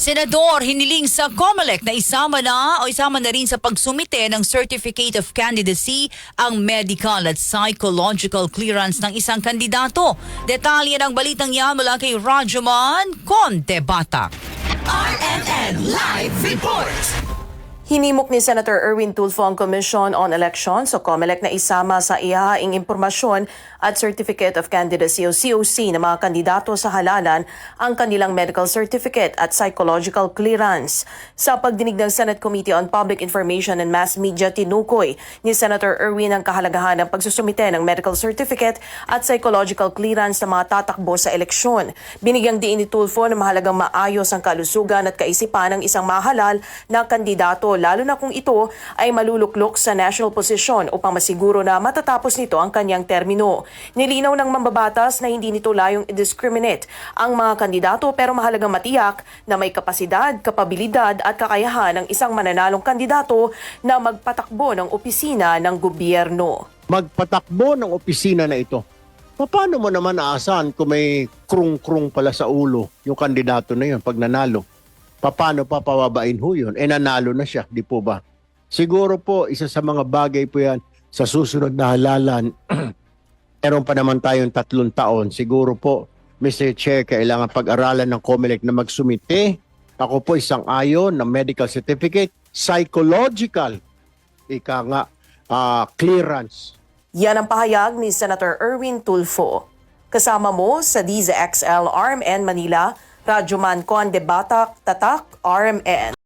Senador, hiniling sa COMELEC na isama na o isama na rin sa pagsumite ng Certificate of Candidacy ang medical at psychological clearance ng isang kandidato. Detalye ng balitang yan mula kay Rajuman Condebatak. RMN Live Report. Hinimok ni Senator Erwin Tulfo ang Commission on Elections o COMELEC na isama sa ihahaing impormasyon at Certificate of Candidacy o COC ng mga kandidato sa halalan ang kanilang medical certificate at psychological clearance. Sa pagdinig ng Senate Committee on Public Information and Mass Media, tinukoy ni Senator Erwin ang kahalagahan ng pagsusumite ng medical certificate at psychological clearance ng mga tatakbo sa eleksyon. Binigyang diin ni Tulfo na mahalagang maayos ang kalusugan at kaisipan ng isang mahalal na kandidato lalo na kung ito ay maluluklok sa national posisyon upang masiguro na matatapos nito ang kanyang termino. Nilinaw ng mambabatas na hindi nito layong i-discriminate ang mga kandidato pero mahalagang matiyak na may kapasidad, kapabilidad at kakayahan ng isang mananalong kandidato na magpatakbo ng opisina ng gobyerno. magpatakbo ng opisina na ito. Paano mo naman aasahan kung may krung-krung pala sa ulo yung kandidato na yun pag nanalo? Paano pa pawabain ho yun? E nanalo na siya, di po ba? Siguro po, isa sa mga bagay po yan sa susunod na halalan, meron pa naman tayong tatlong taon. Siguro po, Mr. Chair, kailangan pag-aralan ng COMELEC na magsumite. Ako po isang ayon ng medical certificate, psychological, ika nga, ah, clearance Yan ang pahayag ni Senator Erwin Tulfo. Kasama mo sa DZXL RMN Manila, Radyoman Conde Batak, Tatak, RMN.